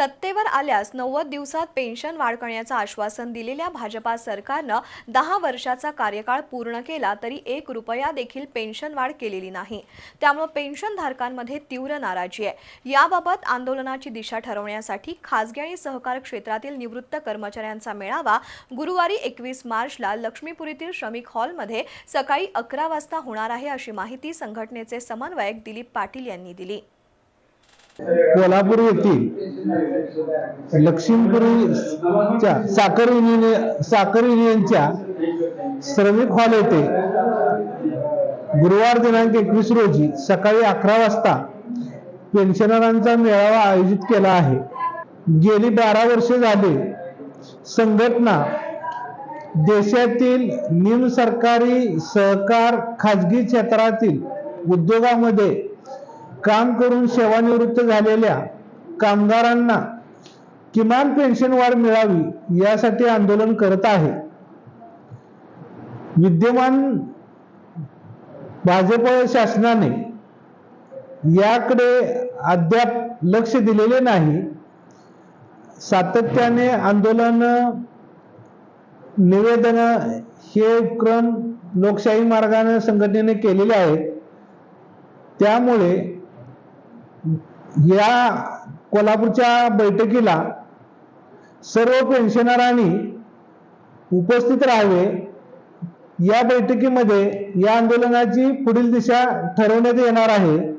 सत्तेवर आल्यास नव्वद दिवसात पेन्शन वाढ करण्याचं आश्वासन दिलेल्या भाजपा सरकारनं दहा वर्षाचा कार्यकाळ पूर्ण केला तरी एक रुपया देखील पेन्शन वाढ केलेली नाही. त्यामुळे पेन्शनधारकांमध्ये तीव्र नाराजी आहे. याबाबत आंदोलनाची दिशा ठरवण्यासाठी खासगी आणि सहकार क्षेत्रातील निवृत्त कर्मचाऱ्यांचा मेळावा गुरुवारी एकवीस मार्चला लक्ष्मीपुरीतील श्रमिक हॉलमध्ये सकाळी अकरा वाजता होणार आहे अशी माहिती संघटनेचे समन्वयक दिलीप पाटील यांनी दिली. कोल्हापूर येथील लक्ष्मीपुरीच्या साखर युनियन साखर युनियनच्या श्रमिक हॉल येथे गुरुवार दिनांक एकवीस रोजी सकाळी अकरा वाजता पेन्शनरांचा मेळावा आयोजित केला आहे. गेली बारा वर्षे झाले संघटना देशातील निम सरकारी सहकार खाजगी क्षेत्रातील उद्योगामध्ये काम करून सेवानिवृत्त झालेल्या कामगारांना किमान पेन्शन वाढ मिळावी यासाठी आंदोलन करत आहे. विद्यमान भाजप शासनाने याकडे अद्याप लक्ष दिलेले नाही. सातत्याने आंदोलन निवेदन हे उपक्रम लोकशाही मार्गाने संघटनेने केलेले आहेत. त्यामुळे या कोल्हापूरच्या बैठकीला सर्व पेन्शनरांनी उपस्थित राहावे. या बैठकीमध्ये या आंदोलनाची पुढील दिशा ठरवण्यात येणार आहे.